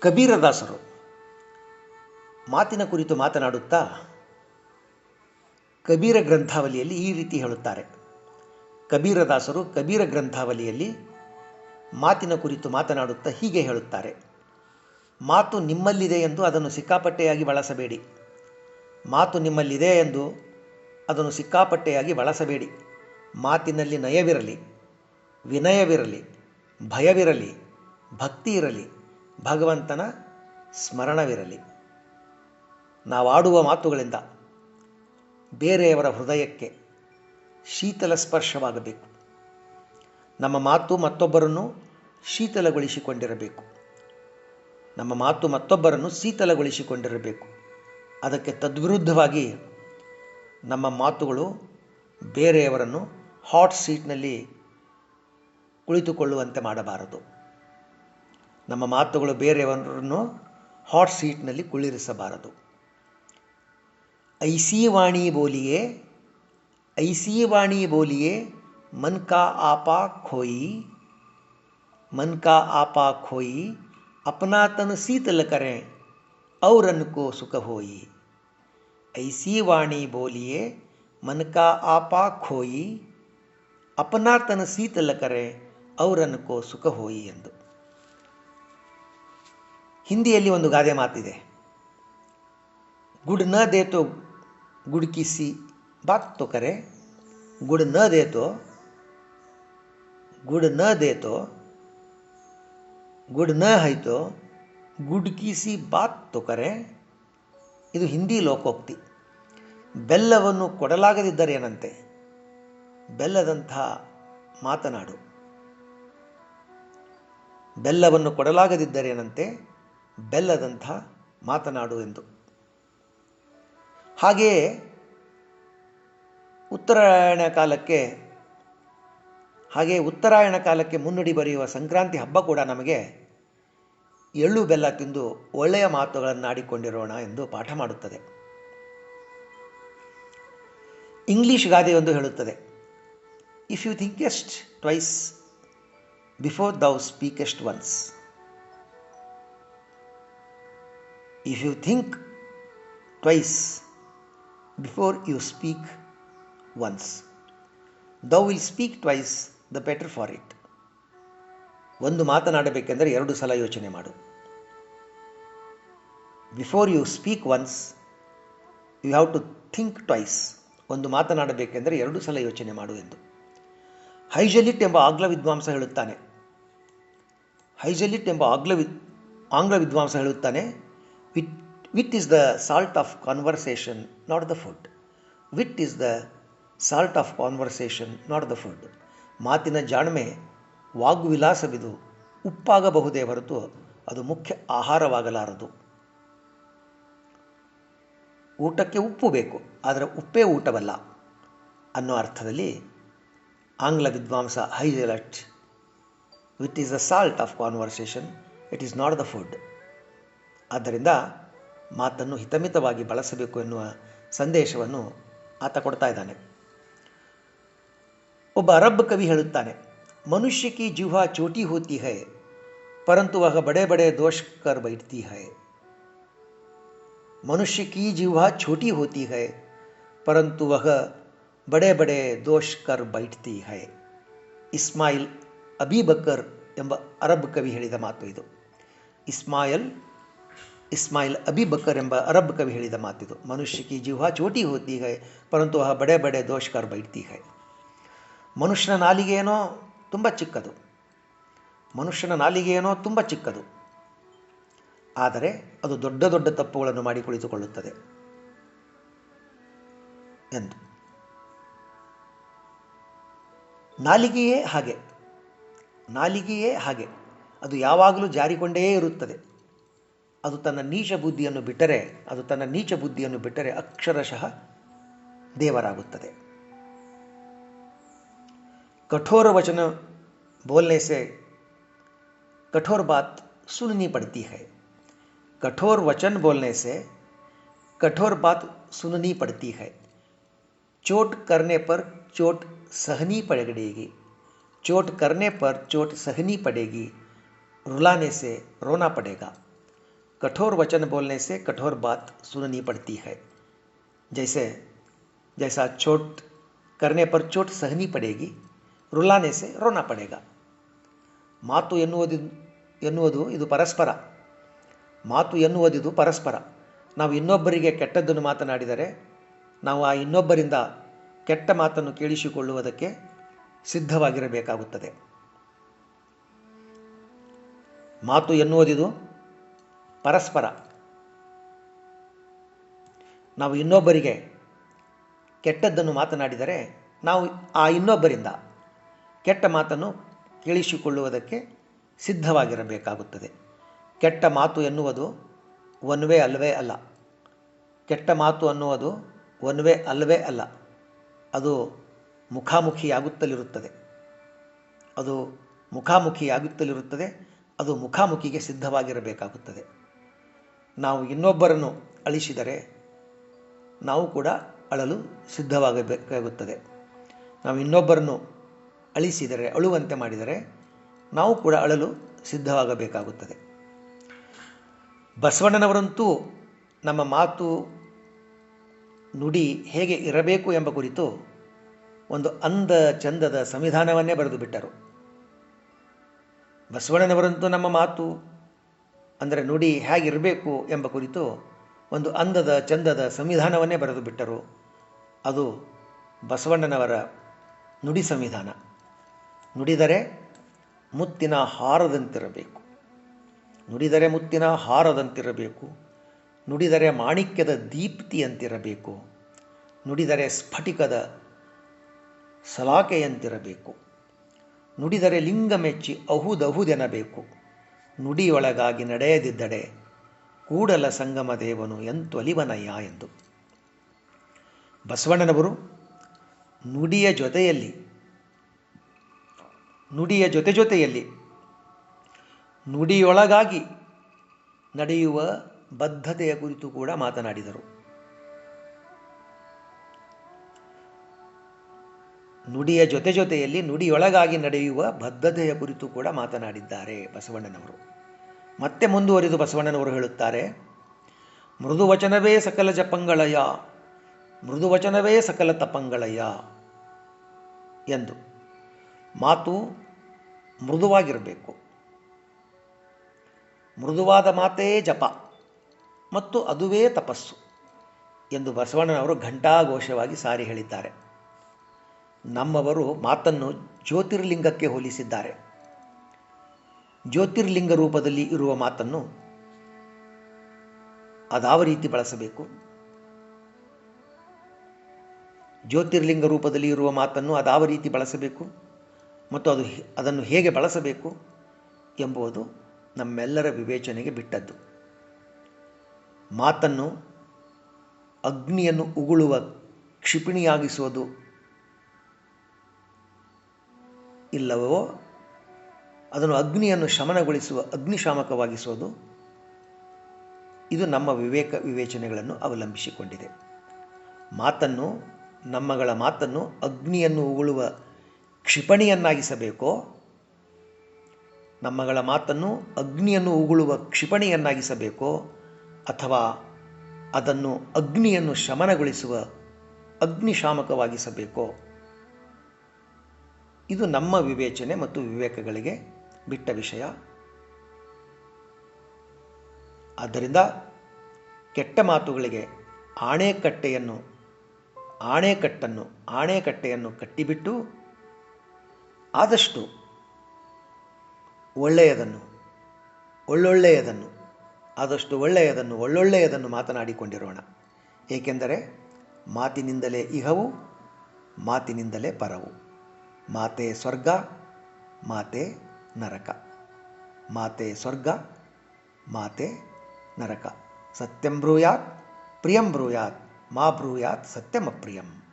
ಕಬೀರದಾಸರು ಮಾತಿನ ಕುರಿತು ಮಾತನಾಡುತ್ತಾ ಕಬೀರ ಗ್ರಂಥಾವಲಿಯಲ್ಲಿ ಈ ರೀತಿ ಹೇಳುತ್ತಾರೆ. ಕಬೀರದಾಸರು ಕಬೀರ ಗ್ರಂಥಾವಲಿಯಲ್ಲಿ ಮಾತಿನ ಕುರಿತು ಮಾತನಾಡುತ್ತಾ ಹೀಗೆ ಹೇಳುತ್ತಾರೆ. ಮಾತು ನಿಮ್ಮಲ್ಲಿದೆ ಎಂದು ಅದನ್ನು ಸಿಕ್ಕಾಪಟ್ಟೆಯಾಗಿ ಬಳಸಬೇಡಿ. ಮಾತು ನಿಮ್ಮಲ್ಲಿದೆ ಎಂದು ಅದನ್ನು ಸಿಕ್ಕಾಪಟ್ಟೆಯಾಗಿ ಬಳಸಬೇಡಿ. ಮಾತಿನಲ್ಲಿ ನಯವಿರಲಿ, ವಿನಯವಿರಲಿ, ಭಯವಿರಲಿ, ಭಕ್ತಿ ಇರಲಿ ಭಗವಂತನ ಸ್ಮರಣವಿರಲಿ. ನಾವಾಡುವ ಮಾತುಗಳಿಂದ ಬೇರೆಯವರ ಹೃದಯಕ್ಕೆ ಶೀತಲ ಸ್ಪರ್ಶವಾಗಬೇಕು. ನಮ್ಮ ಮಾತು ಮತ್ತೊಬ್ಬರನ್ನು ಶೀತಲಗೊಳಿಸಿಕೊಂಡಿರಬೇಕು. ನಮ್ಮ ಮಾತು ಮತ್ತೊಬ್ಬರನ್ನು ಶೀತಲಗೊಳಿಸಿಕೊಂಡಿರಬೇಕು. ಅದಕ್ಕೆ ತದ್ವಿರುದ್ಧವಾಗಿ ನಮ್ಮ ಮಾತುಗಳು ಬೇರೆಯವರನ್ನು ಹಾಟ್ ಸೀಟ್ನಲ್ಲಿ ಕುಳಿತುಕೊಳ್ಳುವಂತೆ ಮಾಡಬಾರದು. ನಮ್ಮ ಮಾತುಗಳು ಬೇರೆಯವರನ್ನು ಹಾಟ್ ಸೀಟ್ನಲ್ಲಿ ಕುಳ್ಳಿರಿಸಬಾರದು. ಐಸಿ ವಾಣಿ ಬೋಲಿಯೇ, ಐಸಿ ವಾಣಿ ಬೋಲಿಯೇ, ಮನ್ ಕಾ ಆಪ ಖೋಯಿ, ಮನ್ ಕಾ ಆಪ ಖೋಯಿ, ಅಪನಾತನ ಸೀತಲ ಕರೆ, ಔರನ್ ಕೋ ಸುಖ ಹೋಯಿ. ಐಸಿ ವಾಣಿ ಬೋಲಿಯೇ, ಮನ್ ಕಾ ಆಪ ಖೋಯಿ, ಅಪನಾತನ ಸೀತಲ ಕರೆ, ಔರನ್ ಕೋ ಸುಖ ಹೋಯಿ ಎಂದು. ಹಿಂದಿಯಲ್ಲಿ ಒಂದು ಗಾದೆ ಮಾತಿದೆ. ಗುಡ್ನ ದೇತೋ ಗುಡ್ಕಿಸಿ ಬಾತ್ ತೊಕರೆ ಗುಡ್ನ ದೇತೋ, ಗುಡ್ನ ದೇತೋ, ಗುಡ್ನ ಹೈತೋ ಗುಡ್ಕಿಸಿ ಬಾತ್ ತೊಕರೆ ಇದು ಹಿಂದಿ ಲೋಕೋಕ್ತಿ. ಬೆಲ್ಲವನ್ನು ಕೊಡಲಾಗದಿದ್ದರೆ ಏನಂತೆ? ಬೆಲ್ಲದಂಥ ಮಾತನಾಡು. ಬೆಲ್ಲವನ್ನು ಕೊಡಲಾಗದಿದ್ದರೇನಂತೆ ಬೆಲ್ಲದಂಥ ಮಾತನಾಡು ಎಂದು. ಹಾಗೆಯೇ ಉತ್ತರಾಯಣ ಕಾಲಕ್ಕೆ, ಹಾಗೆ ಉತ್ತರಾಯಣ ಕಾಲಕ್ಕೆ ಮುನ್ನುಡಿ ಬರೆಯುವ ಸಂಕ್ರಾಂತಿ ಹಬ್ಬ ಕೂಡ ನಮಗೆ ಎಳ್ಳು ಬೆಲ್ಲ ತಿಂದು ಒಳ್ಳೆಯ ಮಾತುಗಳನ್ನು ಆಡಿಕೊಂಡಿರೋಣ ಎಂದು ಪಾಠ ಮಾಡುತ್ತದೆ. ಇಂಗ್ಲಿಷ್ ಗಾದೆಯೊಂದು ಹೇಳುತ್ತದೆ if you thinkest twice before thou speakest once if you think twice before you speak once thou will speak twice the better for it ಒಂದು ಮಾತನಾಡಬೇಕೆಂದರೆ ಎರಡು ಸಲ ಯೋಚನೆ ಮಾಡು. Before you speak once you have to think twice ಒಂದು ಮಾತನಾಡಬೇಕೆಂದರೆ ಎರಡು ಸಲ ಯೋಚನೆ ಮಾಡು ಎಂದು. ಹೈಜಲಿಟ್ ಎಂಬ ಆಂಗ್ಲ ವಿದ್ವಾಂಸ ಹೇಳುತ್ತಾನೆ. ಹೈಜಲಿಟ್ ಎಂಬ ಆಂಗ್ಲ ವಿ ಆಂಗ್ಲ ವಿದ್ವಾಂಸ ಹೇಳುತ್ತಾನೆ. Wit wit is the salt of conversation not the food wit is the salt of conversation not the food ಮಾತಿನ ಜಾಣ್ಮೆ ವಾಗ್ವಿಲಾಸವಿದು, ಉಪ್ಪಾಗಬಹುದೇ ಹೊರತು ಅದು ಮುಖ್ಯ ಆಹಾರವಾಗಲಾರದು. ಊಟಕ್ಕೆ ಉಪ್ಪು ಬೇಕು, ಆದರೆ ಉಪ್ಪೇ ಊಟವಲ್ಲ ಅನ್ನೋ ಅರ್ಥದಲ್ಲಿ ಆಂಗ್ಲ ವಿದ್ವಾಂಸ Hazlitt wit is the salt of conversation it is not the food ಆದ್ದರಿಂದ ಮಾತನ್ನು ಹಿತಮಿತವಾಗಿ ಬಳಸಬೇಕು ಎನ್ನುವ ಸಂದೇಶವನ್ನು ಆತ ಕೊಡ್ತಾ ಇದ್ದಾನೆ. ಒಬ್ಬ ಅರಬ್ ಕವಿ ಹೇಳುತ್ತಾನೆ, ಮನುಷ್ಯ ಕಿ ಜೀವ ಚೋಟಿ ಹೋತಿ ಹೈ, ಪರಂತು ವಹ ಬಡೆ ಬಡೆ ದೋಷ ಕರ್ ಬೈಟ್ತಿ ಹೈ. ಮನುಷ್ಯ ಕಿ ಜೀವ ಚೋಟಿ ಹೋತಿ ಹೈ, ಪರಂತು ವಹ ಬಡೆ ಬಡೆ ದೋಷ ಕರ್ ಬೈಟ್ತಿ ಹೈ. ಇಸ್ಮಾಯಿಲ್ ಅಬಿ ಬಕ್ಕರ್ ಎಂಬ ಅರಬ್ ಕವಿ ಹೇಳಿದ ಮಾತು ಇದು. ಇಸ್ಮಾಯಿಲ್ ಇಸ್ಮಾಯಿಲ್ ಅಬೀಬಕ್ಕರ್ ಎಂಬ ಅರಬ್ ಕವಿ ಹೇಳಿದ ಮಾತಿದು ಮನುಷ್ಯ ಕಿ ಜೀವ ಚೋಟಿ ಹೋತಿ ಹೈ ಪರಂತು ಆ ಬಡೆ ಬಡೆ ದೋಷಕರ್ ಬೈಟ್ತಿ ಹೈ ಮನುಷ್ಯನ ನಾಲಿಗೆಯೇನೋ ತುಂಬ ಚಿಕ್ಕದು, ಮನುಷ್ಯನ ನಾಲಿಗೆಯೇನೋ ತುಂಬ ಚಿಕ್ಕದು, ಆದರೆ ಅದು ದೊಡ್ಡ ದೊಡ್ಡ ತಪ್ಪುಗಳನ್ನು ಮಾಡಿ ಕುಳಿತುಕೊಳ್ಳುತ್ತದೆ ಎಂದು. ನಾಲಿಗೆಯೇ ಹಾಗೆ ನಾಲಿಗೆಯೇ ಹಾಗೆ, ಅದು ಯಾವಾಗಲೂ ಜಾರಿಕೊಂಡೇ ಇರುತ್ತದೆ. ಅದು ತನ್ನ ನೀಚ ಬುದ್ಧಿಯನ್ನು ಬಿಟ್ಟರೆ ಅದು ತನ್ನ ನೀಚ ಬುದ್ಧಿಯನ್ನು ಬಿಟ್ಟರೆ ಅಕ್ಷರಶಃ ದೇವರಾಗುತ್ತದೆ कठोर वचन बोलने से कठोर बात सुननी पड़ती है कठोर वचन बोलने से कठोर बात सुननी पड़ती है चोट करने पर चोट सहनी पड़ेगी चोट करने पर चोट सहनी पड़ेगी रुलाने से रोना पड़ेगा कठोर वचन बोलने से कठोर बात सुननी पड़ती है जैसे जैसा चोट करने पर चोट सहनी पड़ेगी रुलाने से रोना पड़ेगा ಮಾತು ಎನ್ನುವುದು ಎನ್ನುವುದು ಇದು ಪರಸ್ಪರ ಮಾತು ಎನ್ನುವುದಿದು ಪರಸ್ಪರ ನಾವು ಇನ್ನೊಬ್ಬರಿಗೆ ಕೆಟ್ಟದ್ದನ್ನು ಮಾತನಾಡಿದರೆ ನಾವು ಆ ಇನ್ನೊಬ್ಬರಿಂದ ಕೆಟ್ಟ ಮಾತನ್ನು ಕೇಳಿಸಿಕೊಳ್ಳುವುದಕ್ಕೆ ಸಿದ್ಧವಾಗಿರಬೇಕಾಗುತ್ತದೆ ಮಾತು ಎನ್ನುವುದಿದು ಪರಸ್ಪರ. ನಾವು ಇನ್ನೊಬ್ಬರಿಗೆ ಕೆಟ್ಟದ್ದನ್ನು ಮಾತನಾಡಿದರೆ ನಾವು ಆ ಇನ್ನೊಬ್ಬರಿಂದ ಕೆಟ್ಟ ಮಾತನ್ನು ಕೇಳಿಸಿಕೊಳ್ಳುವುದಕ್ಕೆ ಸಿದ್ಧವಾಗಿರಬೇಕಾಗುತ್ತದೆ. ಕೆಟ್ಟ ಮಾತು ಎನ್ನುವುದು ಒನ್ವೇ ಅಲ್ಲವೇ ಅಲ್ಲ. ಕೆಟ್ಟ ಮಾತು ಅನ್ನುವುದು ಒನ್ವೇ ಅಲ್ಲವೇ ಅಲ್ಲ. ಅದು ಮುಖಾಮುಖಿಯಾಗುತ್ತಲಿರುತ್ತದೆ. ಅದು ಮುಖಾಮುಖಿಯಾಗುತ್ತಲಿರುತ್ತದೆ. ಅದು ಮುಖಾಮುಖಿಗೆ ಸಿದ್ಧವಾಗಿರಬೇಕಾಗುತ್ತದೆ. ನಾವು ಇನ್ನೊಬ್ಬರನ್ನು ಅಳಿಸಿದರೆ ನಾವು ಕೂಡ ಅಳಲು ಸಿದ್ಧವಾಗಬೇಕಾಗುತ್ತದೆ. ನಾವು ಇನ್ನೊಬ್ಬರನ್ನು ಅಳಿಸಿದರೆ, ಅಳುವಂತೆ ಮಾಡಿದರೆ ನಾವು ಕೂಡ ಅಳಲು ಸಿದ್ಧವಾಗಬೇಕಾಗುತ್ತದೆ. ಬಸವಣ್ಣನವರಂತೂ ನಮ್ಮ ಮಾತು ನುಡಿ ಹೇಗೆ ಇರಬೇಕು ಎಂಬ ಕುರಿತು ಒಂದು ಅಂದ ಚಂದದ ಸಂವಿಧಾನವನ್ನೇ ಬರೆದು ಬಿಟ್ಟರು. ಬಸವಣ್ಣನವರಂತೂ ನಮ್ಮ ಮಾತು ಅಂದರೆ ನುಡಿ ಹೇಗಿರಬೇಕು ಎಂಬ ಕುರಿತು ಒಂದು ಅಂದದ ಚಂದದ ಸಂವಿಧಾನವನ್ನೇ ಬರೆದು ಬಿಟ್ಟರು. ಅದು ಬಸವಣ್ಣನವರ ನುಡಿ ಸಂವಿಧಾನ. ನುಡಿದರೆ ಮುತ್ತಿನ ಹಾರದಂತಿರಬೇಕು. ನುಡಿದರೆ ಮುತ್ತಿನ ಹಾರದಂತಿರಬೇಕು. ನುಡಿದರೆ ಮಾಣಿಕ್ಯದ ದೀಪ್ತಿಯಂತಿರಬೇಕು. ನುಡಿದರೆ ಸ್ಫಟಿಕದ ಸಲಾಕೆಯಂತಿರಬೇಕು. ನುಡಿದರೆ ಲಿಂಗ ಮೆಚ್ಚಿ ಅಹುದಹುದೆನಬೇಕು. ನುಡಿಯೊಳಗಾಗಿ ನಡೆಯದಿದ್ದಡೆ ಕೂಡಲ ಸಂಗಮ ದೇವನು ಎಂತೊಲಿವನಯ್ಯ ಎಂದು. ಬಸವಣ್ಣನವರು ನುಡಿಯ ಜೊತೆಯಲ್ಲಿ, ನುಡಿಯ ಜೊತೆ ಜೊತೆಯಲ್ಲಿ ನುಡಿಯೊಳಗಾಗಿ ನಡೆಯುವ ಬದ್ಧತೆಯ ಕುರಿತು ಕೂಡ ಮಾತನಾಡಿದರು. ನುಡಿಯ ಜೊತೆ ಜೊತೆಯಲ್ಲಿ ನುಡಿಯೊಳಗಾಗಿ ನಡೆಯುವ ಬದ್ಧತೆಯ ಕುರಿತು ಕೂಡ ಮಾತನಾಡಿದ್ದಾರೆ ಬಸವಣ್ಣನವರು. ಮತ್ತೆ ಮುಂದುವರಿದು ಬಸವಣ್ಣನವರು ಹೇಳುತ್ತಾರೆ, ಮೃದುವಚನವೇ ಸಕಲ ಜಪಂಗಳಯ, ಮೃದುವಚನವೇ ಸಕಲ ತಪಂಗಳಯ ಎಂದು. ಮಾತು ಮೃದುವಾಗಿರಬೇಕು. ಮೃದುವಾದ ಮಾತೇ ಜಪ ಮತ್ತು ಅದುವೇ ತಪಸ್ಸು ಎಂದು ಬಸವಣ್ಣನವರು ಘಂಟಾಘೋಷವಾಗಿ ಸಾರಿ ಹೇಳಿದ್ದಾರೆ. ನಮ್ಮವರು ಮಾತನ್ನು ಜ್ಯೋತಿರ್ಲಿಂಗಕ್ಕೆ ಹೋಲಿಸಿದ್ದಾರೆ. ಜ್ಯೋತಿರ್ಲಿಂಗ ರೂಪದಲ್ಲಿ ಇರುವ ಮಾತನ್ನು ಅದಾವ ರೀತಿ ಬಳಸಬೇಕು. ಜ್ಯೋತಿರ್ಲಿಂಗ ರೂಪದಲ್ಲಿ ಇರುವ ಮಾತನ್ನು ಅದಾವ ರೀತಿ ಬಳಸಬೇಕು ಮತ್ತು ಅದು ಅದನ್ನು ಹೇಗೆ ಬಳಸಬೇಕು ಎಂಬುದು ನಮ್ಮೆಲ್ಲರ ವಿವೇಚನೆಗೆ ಬಿಟ್ಟದ್ದು. ಮಾತನ್ನು ಅಗ್ನಿಯನ್ನು ಉಗುಳುವ ಕ್ಷಿಪಣಿಯಾಗಿಸುವುದು ಇಲ್ಲವೋ ಅದನ್ನು ಅಗ್ನಿಯನ್ನು ಶಮನಗೊಳಿಸುವ ಅಗ್ನಿಶಾಮಕವಾಗಿಸುವುದು ಇದು ನಮ್ಮ ವಿವೇಕ ವಿವೇಚನೆಗಳನ್ನು ಅವಲಂಬಿಸಿಕೊಂಡಿದೆ. ಮಾತನ್ನು, ನಮ್ಮಗಳ ಮಾತನ್ನು ಅಗ್ನಿಯನ್ನು ಉಗುಳುವ ಕ್ಷಿಪಣಿಯನ್ನಾಗಿಸಬೇಕೋ? ನಮ್ಮಗಳ ಮಾತನ್ನು ಅಗ್ನಿಯನ್ನು ಉಗುಳುವ ಕ್ಷಿಪಣಿಯನ್ನಾಗಿಸಬೇಕೋ? ಅಥವಾ ಅದನ್ನು ಅಗ್ನಿಯನ್ನು ಶಮನಗೊಳಿಸುವ ಅಗ್ನಿಶಾಮಕವಾಗಿಸಬೇಕೋ? ಇದು ನಮ್ಮ ವಿವೇಚನೆ ಮತ್ತು ವಿವೇಕಗಳಿಗೆ ಬಿಟ್ಟ ವಿಷಯ. ಆದ್ದರಿಂದ ಕೆಟ್ಟ ಮಾತುಗಳಿಗೆ ಆಣೆಕಟ್ಟೆಯನ್ನು, ಆಣೆಕಟ್ಟನ್ನು, ಆಣೆಕಟ್ಟೆಯನ್ನು ಕಟ್ಟಿಬಿಟ್ಟು ಆದಷ್ಟು ಒಳ್ಳೆಯದನ್ನು, ಒಳ್ಳೊಳ್ಳೆಯದನ್ನು, ಆದಷ್ಟು ಒಳ್ಳೆಯದನ್ನು, ಒಳ್ಳೊಳ್ಳೆಯದನ್ನು ಮಾತನಾಡಿಕೊಂಡಿರೋಣ. ಏಕೆಂದರೆ ಮಾತಿನಿಂದಲೇ ಇಹವು, ಮಾತಿನಿಂದಲೇ ಪರವು. ಮಾತೆ ಸ್ವರ್ಗ, ಮಾತೆ ನರಕ. ಮಾತೆ ಸ್ವರ್ಗ, ಮಾತೆ ನರಕ. ಸತ್ಯಂ ಬ್ರೂಯಾತ್, ಪ್ರಿಯಂ ಬ್ರೂಯಾತ್, ಮಾ ಬ್ರೂಯಾತ್ ಸತ್ಯಮಪ್ರಿಯಂ